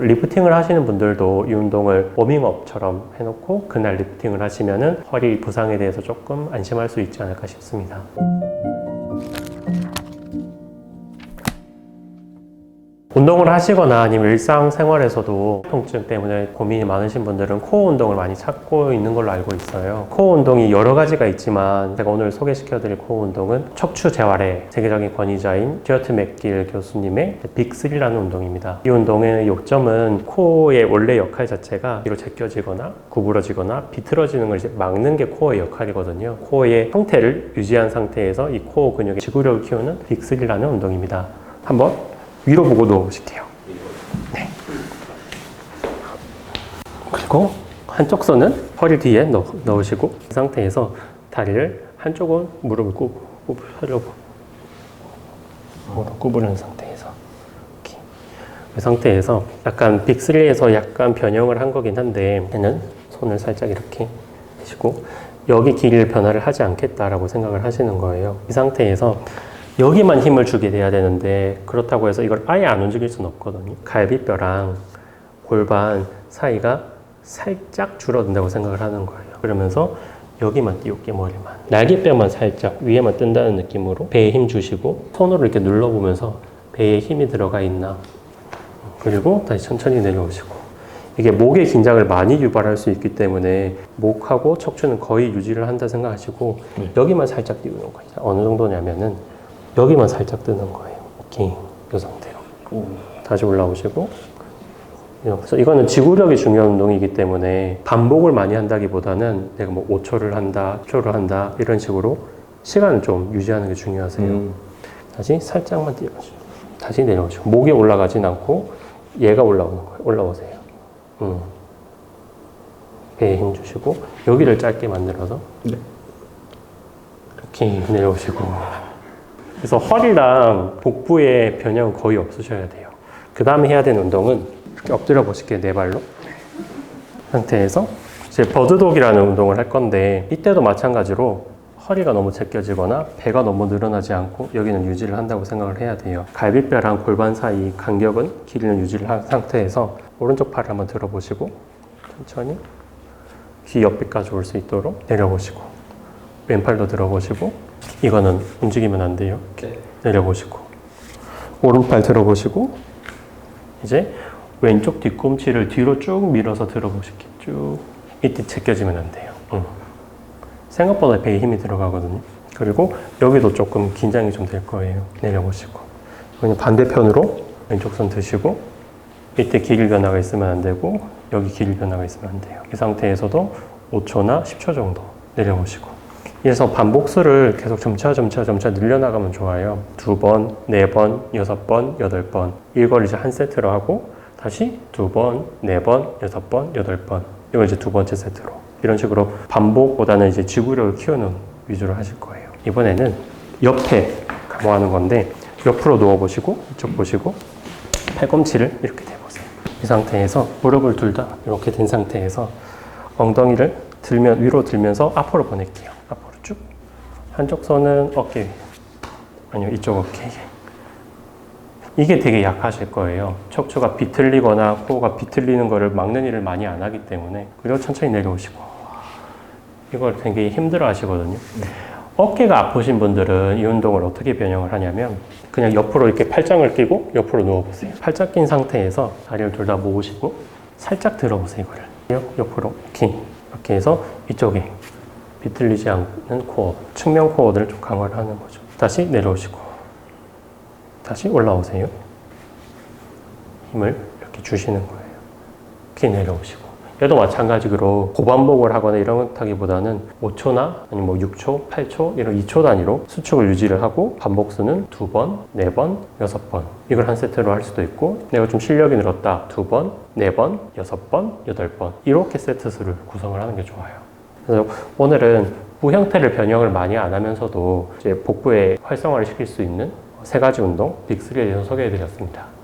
리프팅을 하시는 분들도 이 운동을 워밍업처럼 해놓고 그날 리프팅을 하시면은 허리 부상에 대해서 조금 안심할 수 있지 않을까 싶습니다. 운동을 하시거나 아니면 일상생활에서도 통증 때문에 고민이 많으신 분들은 코어 운동을 많이 찾고 있는 걸로 알고 있어요. 코어 운동이 여러 가지가 있지만 제가 오늘 소개시켜드릴 코어 운동은 척추 재활의 세계적인 권위자인 듀어트 맥길 교수님의 빅3라는 운동입니다. 이 운동의 요점은 코어의 원래 역할 자체가 뒤로 제껴지거나 구부러지거나 비틀어지는 걸 막는 게 코어의 역할이거든요. 코어의 형태를 유지한 상태에서 이 코어 근육의 지구력을 키우는 빅3라는 운동입니다. 한번 위로 보고 누워보실게요. 네. 그리고 한쪽 손은 허리 뒤에 넣, 넣으시고 이 상태에서 다리를 한쪽은 무릎을 무릎 구부리는 상태에서 이렇게. 이 상태에서 약간 빅3에서 약간 변형을 한 거긴 한데 얘는 손을 살짝 이렇게 하시고 여기 길이를 변화를 하지 않겠다라고 생각을 하시는 거예요. 이 상태에서 여기만 힘을 주게 돼야 되는데 그렇다고 해서 이걸 아예 안 움직일 수는 없거든요. 갈비뼈랑 골반 사이가 살짝 줄어든다고 생각을 하는 거예요. 그러면서 여기만 띄울게 머리만. 날개뼈만 살짝 위에만 뜬다는 느낌으로 배에 힘 주시고 손으로 이렇게 눌러보면서 배에 힘이 들어가 있나. 그리고 다시 천천히 내려오시고. 이게 목의 긴장을 많이 유발할 수 있기 때문에 목하고 척추는 거의 유지를 한다 생각하시고 여기만 살짝 띄우는 거예요. 어느 정도냐면은 여기만 살짝 뜨는 거예요. 오케이. 이 상태로. 다시 올라오시고. 그래서 이거는 지구력이 중요한 운동이기 때문에 반복을 많이 한다기보다는 내가 뭐 5초를 한다, 10초를 한다, 이런 식으로 시간을 좀 유지하는 게 중요하세요. 음. 다시 살짝만 띄워주시고. 다시 내려오시고. 목이 올라가진 않고 얘가 올라오는 거예요. 올라오세요. 음. 배에 힘 주시고, 여기를 짧게 만들어서. 네. 이렇게 내려오시고. 그래서 허리랑 복부의 변형은 거의 없으셔야 돼요. 그 다음에 해야 되는 운동은 이렇게 엎드려 보실게요, 네 발로. 상태에서 이제 버드독이라는 운동을 할 건데 이때도 마찬가지로 허리가 너무 제껴지거나 배가 너무 늘어나지 않고 여기는 유지를 한다고 생각을 해야 돼요. 갈비뼈랑 골반 사이 간격은 길이는 유지를 한 상태에서 오른쪽 팔을 한번 들어보시고 천천히 귀 옆에까지 올 수 있도록 내려보시고 왼팔도 들어보시고 이거는 움직이면 안 돼요. 네. 내려보시고 오른팔 들어보시고 이제 왼쪽 뒤꿈치를 뒤로 쭉 밀어서 들어보실게요. 쭉 이때 제껴지면 안 돼요. 응. 생각보다 배에 힘이 들어가거든요. 그리고 여기도 조금 긴장이 좀 될 거예요. 내려보시고 그냥 반대편으로 왼쪽 손 드시고 이때 길 변화가 있으면 안 되고 여기 길 변화가 있으면 안 돼요. 이 상태에서도 5초나 10초 정도 내려보시고 그래서 반복수를 계속 점차 점차 점차 늘려나가면 좋아요. 두 번, 네 번, 여섯 번, 여덟 번. 이걸 이제 한 세트로 하고 다시 두 번, 네 번, 여섯 번, 여덟 번. 이걸 이제 두 번째 세트로. 이런 식으로 반복보다는 이제 지구력을 키우는 위주로 하실 거예요. 이번에는 옆에 감호하는 건데 옆으로 누워 보시고 이쪽 보시고 팔꿈치를 이렇게 대보세요. 이 상태에서 무릎을 둘 다 이렇게 된 상태에서 엉덩이를 들면 위로 들면서 앞으로 보낼게요. 한쪽 손은 어깨. 아니요 이쪽 어깨에. 이게 되게 약하실 거예요. 척추가 비틀리거나 코어가 비틀리는 거를 막는 일을 많이 안 하기 때문에 그리고 천천히 내려오시고 이걸 굉장히 힘들어 하시거든요. 어깨가 아프신 분들은 이 운동을 어떻게 변형을 하냐면 그냥 옆으로 이렇게 팔짱을 끼고 옆으로 누워보세요. 팔짱 낀 상태에서 다리를 둘 다 모으시고 살짝 들어보세요. 이거를 옆- 옆으로 이렇게 이렇게 해서 이쪽에 비틀리지 않는 코어, 측면 코어들을 좀 강화를 하는 거죠. 다시 내려오시고 다시 올라오세요. 힘을 이렇게 주시는 거예요. 이렇게 내려오시고. 얘도 마찬가지로 고반복을 하거나 이런 것 하기보다는 5초나 아니면 뭐 6초, 8초 이런 2초 단위로 수축을 유지를 하고 반복수는 두 번, 네 번, 여섯 번 이걸 한 세트로 할 수도 있고 내가 좀 실력이 늘었다 두 번, 네 번, 여섯 번, 여덟 번 이렇게 세트 수를 구성을 하는 게 좋아요. 그래서 오늘은 부 형태를 변형을 많이 안 하면서도 이제 복부에 활성화를 시킬 수 있는 세 가지 운동 빅3에 대해서 소개해 드렸습니다.